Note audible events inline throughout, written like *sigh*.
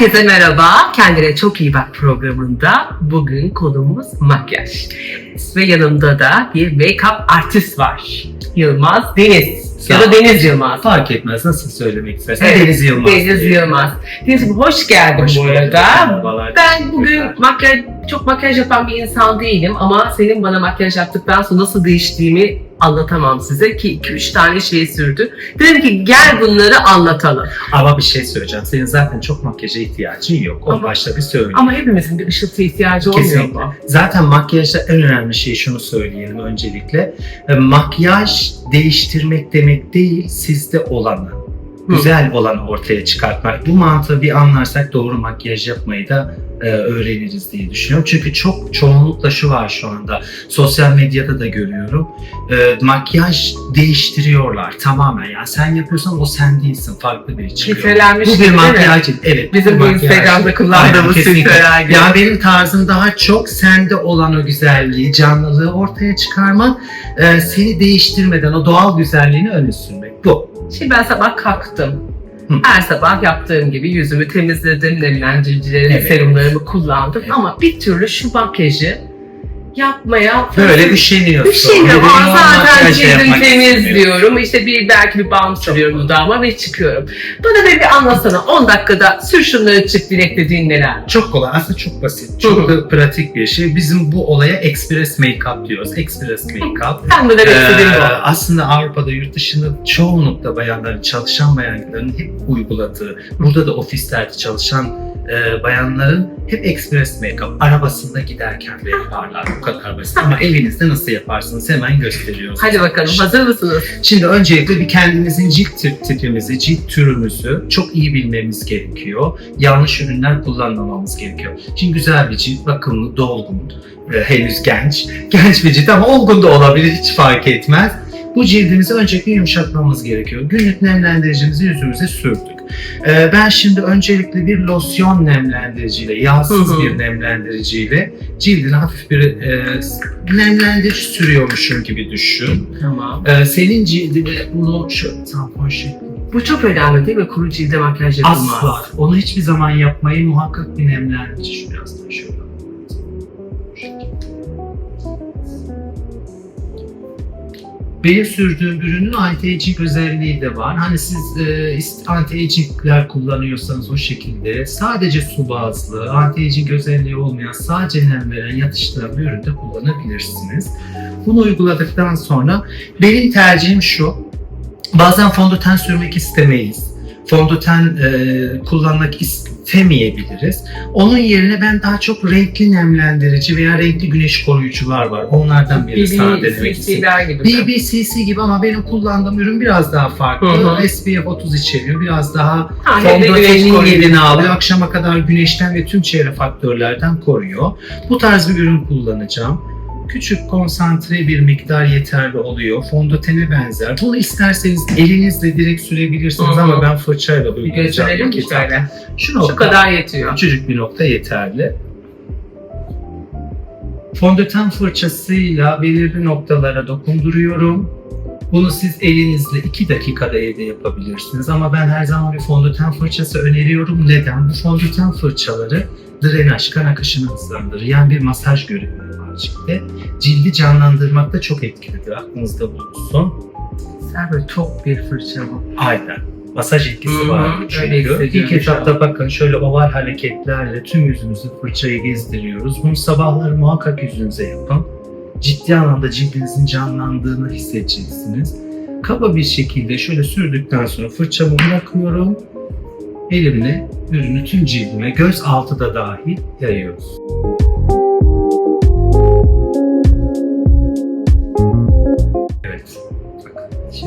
Herkese merhaba. Kendine çok iyi bak programında bugün konumuz makyaj. Ve yanımda da bir make-up artist var. Yılmaz Deniz. Ya da Deniz Yılmaz. Fark etmez nasıl söylemek istersen. Evet, Deniz Yılmaz. Deniz Yılmaz. Deniz'im hoş geldin Hoş bu arada. Merhabalar, Ben bugün makyaj, çok makyaj yapan bir insan değilim ama senin bana makyaj yaptıktan sonra nasıl değiştiğimi anlatamam size ki 2-3 tane şey sürdü. Dedim ki gel bunları anlatalım. Ama bir şey söyleyeceğim. Senin zaten çok makyaja ihtiyacın yok. Onu Ama- başta bir söyleyeyim. Ama hepimizin bir ışıltı ihtiyacı olmuyor Kesinlikle. mu? Zaten makyajda en önemli şey şunu söyleyelim öncelikle. E, Makyaj değiştirmek demek değil, sizde olanı, güzel olanı ortaya çıkartmak. Bu mantığı bir anlarsak doğru makyaj yapmayı da e, öğreniriz diye düşünüyorum. Çünkü çok çoğunlukla şu var şu anda. Sosyal medyada da görüyorum. E, makyaj değiştiriyorlar tamamen. Ya sen yapıyorsan o sen değilsin. Farklı biri çıkıyor. Filtrelenmiş Bu bir değil mi? makyaj. Evet. Bizim bu makyaj. Instagram'da kullandığımız filtreler gibi. Ya benim tarzım daha çok sende olan o güzelliği, canlılığı ortaya çıkarmak, e, seni değiştirmeden o doğal güzelliğini öne sürmek. Şimdi ben sabah kalktım. Her sabah yaptığım gibi yüzümü temizledim, nemlendiricilerimi, Evet. serumlarımı kullandım. Ama bir türlü şu makyajı yapmaya Böyle üşeniyorsun. Üşeniyorum normal zaten cildim temiz diyorum. İşte bir belki bir balm sürüyorum dudağıma ve çıkıyorum. Bana böyle bir anlatsana 10 dakikada sür şunları çık dilek dediğin neler? Çok kolay. Aslında çok basit. Çok da pratik bir şey. Bizim bu olaya express make-up diyoruz. Express make-up. Ben de Ee, bu. aslında Avrupa'da yurt dışında çoğunlukla bayanların, çalışan bayanların hep uyguladığı, burada da ofislerde çalışan e, bayanların hep express make-up arabasında giderken de yaparlar. Bu kadar basit. Ama evinizde nasıl yaparsınız hemen gösteriyoruz. Hadi bakalım hazır mısınız? Şimdi öncelikle bir kendimizin cilt tip- tipimizi, cilt türümüzü çok iyi bilmemiz gerekiyor. Yanlış ürünler kullanmamamız gerekiyor. Şimdi güzel bir cilt, bakımlı, dolgun, e, henüz genç. *laughs* Genç bir cilt ama olgun da olabilir, hiç fark etmez. Bu cildimizi öncelikle yumuşatmamız gerekiyor. Günlük nemlendiricimizi yüzümüze sürdük. E, ben şimdi öncelikle bir losyon nemlendiriciyle, yağsız bir nemlendiriciyle cildine hafif bir e, nemlendirici sürüyormuşum gibi düşün. Tamam. Ee, senin cildine bunu şu tampon şeklinde Bu çok önemli değil mi? Kuru cilde makyaj yapılmaz. asla onu hiçbir zaman yapmayın muhakkak bir nemlendirici şu biraz daha şöyle. Benim sürdüğüm ürünün anti-aging özelliği de var. Hani siz e, anti-aging'ler kullanıyorsanız o şekilde sadece su bazlı, anti-aging özelliği olmayan, sadece nem veren, yatıştıran bir üründe kullanabilirsiniz. Bunu uyguladıktan sonra benim tercihim şu. Bazen fondöten sürmek istemeyiz. Fondöten e, kullanmak istemeyebiliriz. Onun yerine ben daha çok renkli nemlendirici veya renkli güneş koruyucular var. Onlardan birini sana denemek mi? BBCC gibi ama benim kullandığım ürün biraz daha farklı. Hı hı. SPF 30 içeriyor. Biraz daha Ha, fondötenin yerini alıyor. Akşama kadar güneşten ve tüm çevre faktörlerden koruyor. Bu tarz bir ürün kullanacağım. Küçük konsantre bir miktar yeterli oluyor. Fondötene benzer. Bunu isterseniz elinizle direkt sürebilirsiniz Hı hı. ama ben fırçayla Bir uygulayacağım. gösterelim mi Paketi. şöyle? Şu nokta. Şu kadar yetiyor. Küçücük bir nokta yeterli. Fondöten fırçasıyla belirli noktalara dokunduruyorum. Bunu siz elinizle 2 dakikada evde yapabilirsiniz ama ben her zaman bir fondöten fırçası öneriyorum. Neden? Bu fondöten fırçaları drenaj, kan akışını hızlandırır. Yani bir masaj görevi cilde. Cildi canlandırmakta çok etkilidir. Aklınızda bulunsun. Sen böyle tok bir fırça bu. Aynen. Masaj etkisi var çünkü. İlk etapta bakın şöyle oval hareketlerle tüm yüzünüzü fırçayı gezdiriyoruz. Bunu sabahları muhakkak yüzünüze yapın. Ciddi anlamda cildinizin canlandığını hissedeceksiniz. Kaba bir şekilde şöyle sürdükten sonra fırçamı bırakıyorum. Elimle ürünü tüm cildime göz altı da dahil yayıyoruz.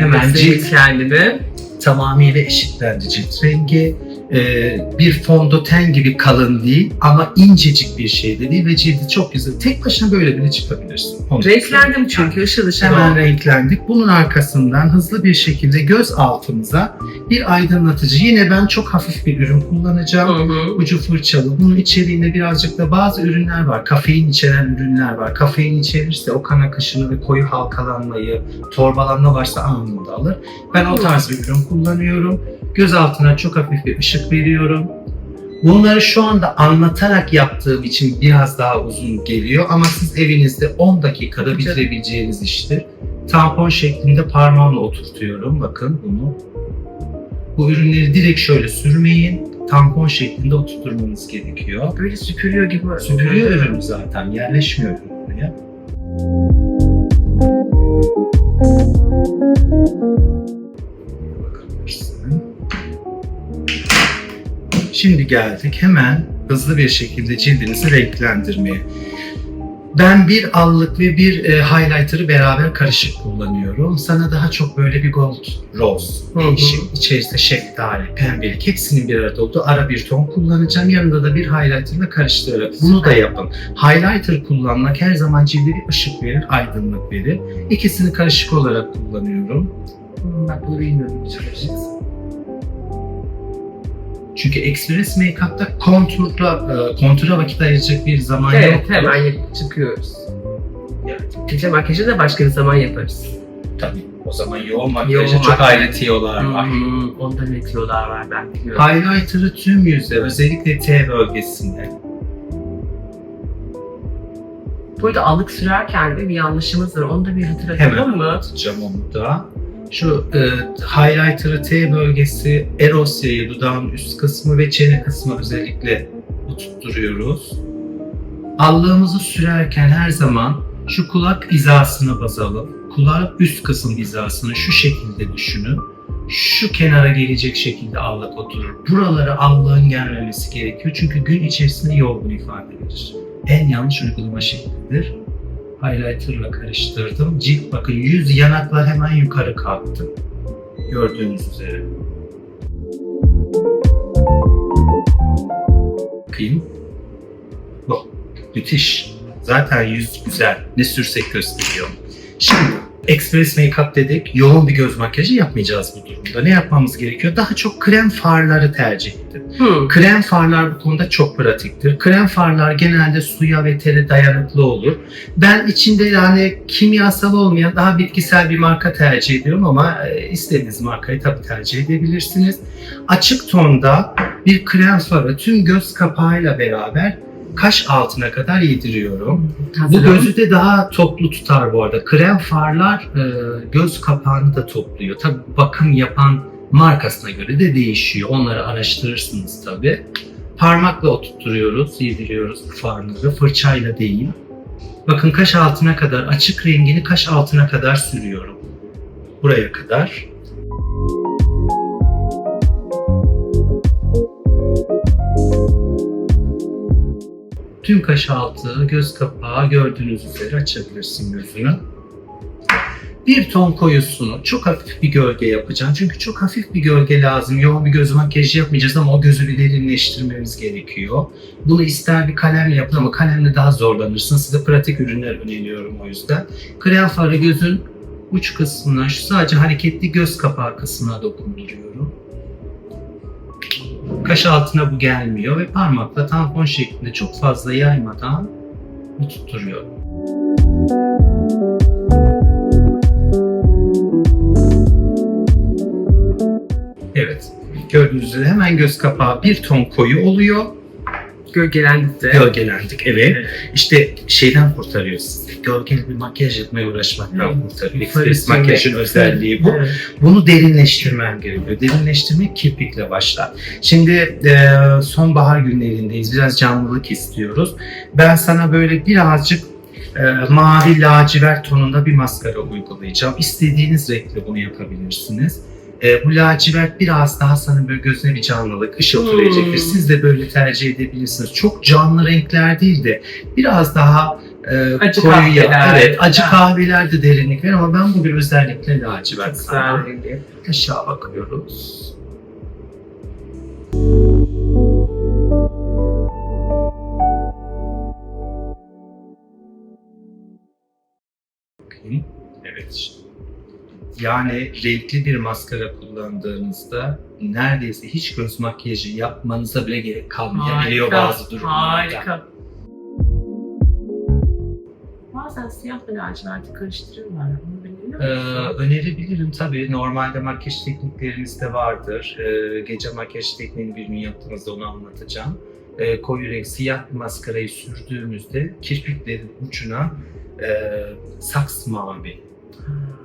Hemen cilt- kendimi. tamamıyla eşitlendi cilt rengi. Ee, bir fondöten gibi kalın değil ama incecik bir şey de değil ve cildi çok güzel. Tek başına böyle bile çıkabilirsin. Renklendim çünkü ışıl ışıl. Hemen renklendik. Bunun arkasından hızlı bir şekilde göz altımıza bir aydınlatıcı. Yine ben çok hafif bir ürün kullanacağım. Hı hı. Ucu fırçalı. Bunun içeriğinde birazcık da bazı ürünler var. Kafein içeren ürünler var. Kafein içerirse o kan akışını ve koyu halkalanmayı, torbalanma varsa anında alır. Ben o tarz bir ürün kullanıyorum. Göz altına çok hafif bir ışık veriyorum. Bunları şu anda anlatarak yaptığım için biraz daha uzun geliyor ama siz evinizde 10 dakikada bitirebileceğiniz iştir. Tampon şeklinde parmağımla oturtuyorum. Bakın bunu. Bu ürünleri direkt şöyle sürmeyin. Tampon şeklinde oturtmanız gerekiyor. Böyle süpürüyor gibi. Süpürüyor ürün zaten. Yerleşmiyor ürün buraya. Şimdi geldik hemen hızlı bir şekilde cildinizi renklendirmeye. Ben bir allık ve bir e, highlighter'ı beraber karışık kullanıyorum. Sana daha çok böyle bir gold rose, değişik, içerisinde şeftali, pembelik hepsinin bir arada olduğu ara bir ton kullanacağım. Yanında da bir highlighter'la karıştırarak bunu da yapın. Highlighter kullanmak her zaman cilde bir ışık verir, aydınlık verir. İkisini karışık olarak kullanıyorum. Bak bunu bilmiyordum. Çalışacağız. Çünkü Express Makeup'ta konturla, e, kontura vakit ayıracak bir zaman Evet yok. hemen yapıp çıkıyoruz. Evet. Gece makyajı da başka bir zaman yaparız. Tabii. O zaman yoğun Yoğun çok ayrı tiyolar var. Hmm, onda ne tiyolar var ben biliyorum. Highlighter'ı tüm yüze, özellikle T bölgesinde. Burada alık sürerken de bir yanlışımız var. Onu da bir hatırlatalım Hemen mı? atacağım onu da. Şu e, highlighter'ı T bölgesi, erosyayı, dudağın üst kısmı ve çene kısmı özellikle oturtturuyoruz. Allığımızı sürerken her zaman şu kulak hizasına baz alın. Kulak üst kısım hizasını şu şekilde düşünün. Şu kenara gelecek şekilde allak oturur. Buralara allığın gelmemesi gerekiyor çünkü gün içerisinde yorgun ifade verir. En yanlış uygulama şeklidir highlighter'la karıştırdım. Cilt bakın yüz yanaklar hemen yukarı kalktı. Gördüğünüz üzere. Bakayım. Bu. Müthiş. Zaten yüz güzel. Ne sürsek gösteriyor. Şimdi Express Makeup dedik. Yoğun bir göz makyajı yapmayacağız bu durumda. Ne yapmamız gerekiyor? Daha çok krem farları tercih edin. Hmm. Krem farlar bu konuda çok pratiktir. Krem farlar genelde suya ve tere dayanıklı olur. Ben içinde yani kimyasal olmayan daha bitkisel bir marka tercih ediyorum ama e, istediğiniz markayı tabii tercih edebilirsiniz. Açık tonda bir krem farı tüm göz kapağıyla beraber kaş altına kadar yediriyorum. Bu Hazırım. gözü de daha toplu tutar bu arada. Krem farlar e, göz kapağını da topluyor. Tabii bakım yapan markasına göre de değişiyor. Onları araştırırsınız tabii. Parmakla oturtturuyoruz, yediriyoruz bu farları. Fırçayla değil. Bakın kaş altına kadar, açık rengini kaş altına kadar sürüyorum. Buraya kadar. Tüm kaş altı, göz kapağı gördüğünüz üzere açabilirsin gözünü. Bir ton koyusunu çok hafif bir gölge yapacağım. Çünkü çok hafif bir gölge lazım. Yoğun bir göz makyajı yapmayacağız ama o gözü bir derinleştirmemiz gerekiyor. Bunu ister bir kalemle yapın ama kalemle daha zorlanırsın. Size pratik ürünler öneriyorum o yüzden. Krem farı gözün uç kısmına, şu sadece hareketli göz kapağı kısmına dokunduruyorum. Kaş altına bu gelmiyor ve parmakla tampon şeklinde çok fazla yaymadan bu tutturuyorum. Evet. Gördüğünüz üzere hemen göz kapağı bir ton koyu oluyor. Gölgelendik de. Gölgelendik. Evet. Evet. İşte şeyden kurtarıyor sizi. Gölgeli bir makyaj yapmaya uğraşmaktan Evet. kurtarıyor. Sürmek. makyajın özelliği bu. Evet. Bunu derinleştirmen gerekiyor. Derinleştirmek kirpikle başlar. Şimdi e, sonbahar günlerindeyiz. Biraz canlılık istiyoruz. Ben sana böyle birazcık e, mavi lacivert tonunda bir maskara uygulayacağım. İstediğiniz renkle bunu yapabilirsiniz. E, bu lacivert biraz daha sana böyle gözüne bir canlılık, ışıltı Hmm. verecektir. Siz de böyle tercih edebilirsiniz. Çok canlı renkler değil de biraz daha e, Acı koyu ya- kahveler. Evet, acı Ya. kahveler de derinlik verir ama ben bugün özellikle lacivert rengi. Aşağı bakıyoruz. Evet. Yani renkli bir maskara kullandığınızda neredeyse hiç göz makyajı yapmanıza bile gerek kalmayabiliyor Harika, bazı durumlarda. Harika. Bazen siyah ve laciverti karıştırıyorlar. Bunu önerebiliyor Ee, önerebilirim tabii. Normalde makyaj tekniklerimiz de vardır. Ee, gece makyaj tekniğini bir gün yaptığımızda onu anlatacağım. Ee, koyu renk siyah bir maskarayı sürdüğümüzde kirpiklerin ucuna e, saks mavi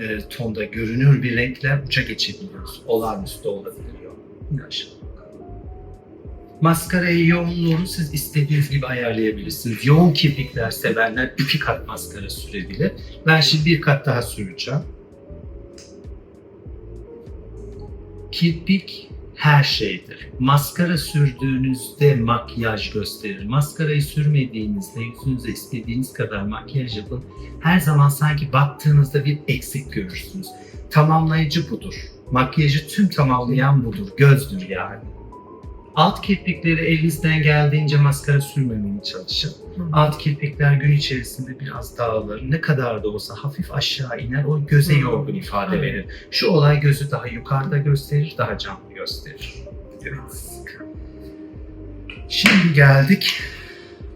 e, tonda görünür bir renkle uça geçebiliyoruz. Olağanüstü olabiliyor. Aşağı. Maskarayı yoğunluğunu siz istediğiniz gibi ayarlayabilirsiniz. Yoğun kirpikler sevenler iki kat maskara sürebilir. Ben şimdi bir kat daha süreceğim. Kirpik her şeydir. Maskara sürdüğünüzde makyaj gösterir. Maskarayı sürmediğinizde yüzünüze istediğiniz kadar makyaj yapın. Her zaman sanki baktığınızda bir eksik görürsünüz. Tamamlayıcı budur. Makyajı tüm tamamlayan budur. Gözdür yani. Alt kirpikleri elinizden geldiğince maskara sürmemeye çalışın. Alt kirpikler gün içerisinde biraz dağılır. Ne kadar da olsa hafif aşağı iner. O göze Hmm. yorgun ifade verir. Şu olay gözü daha yukarıda gösterir, daha canlı gösterir. Evet. Şimdi geldik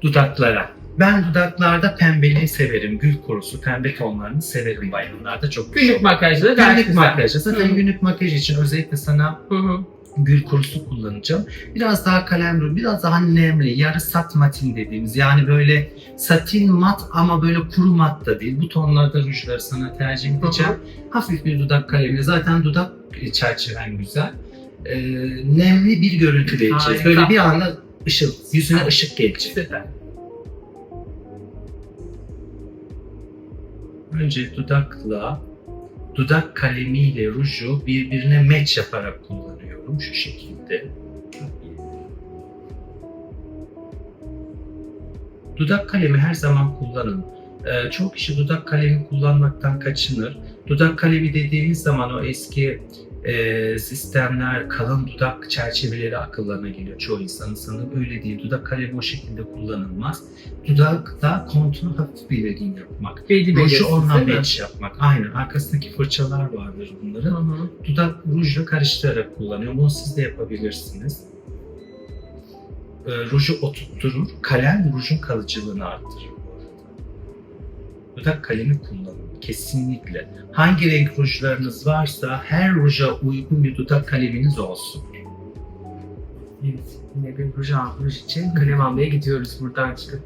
dudaklara. Ben dudaklarda pembeliği severim. Gül kurusu, pembe tonlarını severim bayanlarda çok Günlük makyajları gayet Günlük makyajı. Zaten Hı. günlük makyaj için özellikle sana Hı hı. Gül kurusu kullanacağım. Biraz daha kalem ruj, biraz daha nemli, yarı sat matin dediğimiz yani böyle satin mat ama böyle kuru mat da değil. Bu tonlarda rujları sana tercih edeceğim. Hafif bir dudak kalemi. Zaten dudak çerçeven güzel. Ee, nemli bir görüntü vereceğiz. Harika. Böyle bir anda ışıl, yüzüne ışık gelecek. Süper. Önce dudakla dudak kalemiyle ruju birbirine match yaparak kullanıyorum şu şekilde. Dudak kalemi her zaman kullanın. Ee, çok kişi dudak kalemi kullanmaktan kaçınır. Dudak kalemi dediğimiz zaman o eski e, sistemler, kalın dudak çerçeveleri akıllarına geliyor çoğu insanın sanırım öyle değil. Dudak kalemi o şekilde kullanılmaz. Dudakta kontur hafif belirgin yapmak. Belli Ruju match yapmak. Aynen. Arkasındaki fırçalar vardır Hı bunların. hı. Dudak rujla karıştırarak kullanıyorum. Bunu siz de yapabilirsiniz. Ee, ruju oturtturur. Kalem rujun kalıcılığını arttırır. Dudak kalemi kullanın. Kesinlikle. Hangi renk rujlarınız varsa her ruja uygun bir dudak kaleminiz olsun. Evet. Yine bir ruj, al- ruj için kalem almaya gidiyoruz buradan çıkıp.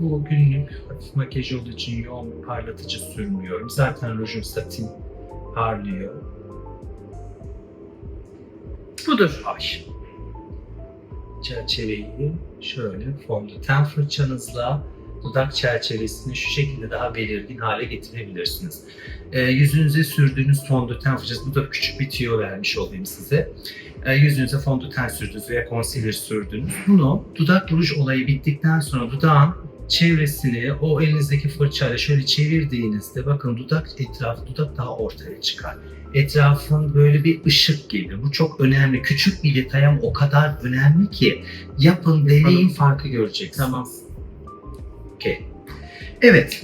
Bu günlük hafif makyaj olduğu için yoğun parlatıcı sürmüyorum. Zaten rujum satin parlıyor. Budur. Ay. Çerçeveyi şöyle fondöten fırçanızla dudak çerçevesini şu şekilde daha belirgin hale getirebilirsiniz. Ee, yüzünüze sürdüğünüz fondöten fırçası, bu da küçük bir tüyo vermiş olayım size. Ee, yüzünüze fondöten sürdünüz veya concealer sürdünüz. Bunu dudak ruj olayı bittikten sonra dudağın çevresini o elinizdeki fırçayla şöyle çevirdiğinizde bakın dudak etrafı, dudak daha ortaya çıkar etrafın böyle bir ışık gelir. Bu çok önemli. Küçük bir detay ama o kadar önemli ki yapın, deneyin farkı göreceksiniz. Tamam. Okey. Evet.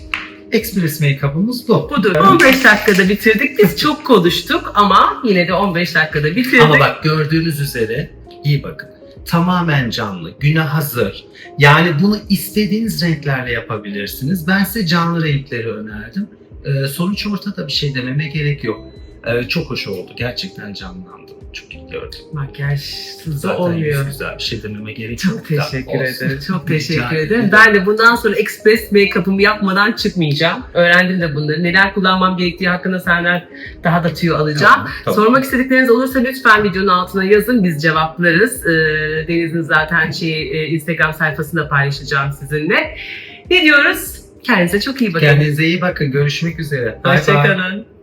Express make-up'ımız bu. Budur. 15 dakikada bitirdik. Biz çok konuştuk ama yine de 15 dakikada bitirdik. Ama bak gördüğünüz üzere iyi bakın. Tamamen canlı, güne hazır. Yani bunu istediğiniz renklerle yapabilirsiniz. Ben size canlı renkleri önerdim. Ee, sonuç ortada bir şey dememe gerek yok. Ee, çok hoş oldu. Gerçekten canlandım. Çok iyi gördüm. Makyajsız da Zaten olmuyor. yüz güzel bir şey dememe gerek yok. Çok da teşekkür olsun. ederim. Çok teşekkür ederim. ederim. Ben de bundan sonra express make-up'ımı yapmadan çıkmayacağım. Öğrendim de bunları. Neler kullanmam gerektiği hakkında senden daha da tüyo alacağım. Tamam, tamam. Sormak istedikleriniz olursa lütfen videonun altına yazın. Biz cevaplarız. Ee, Deniz'in zaten şey, e, Instagram sayfasında paylaşacağım sizinle. Ne diyoruz? Kendinize çok iyi bakın. Kendinize iyi bakın. Görüşmek üzere. Bay bay. Hoşçakalın.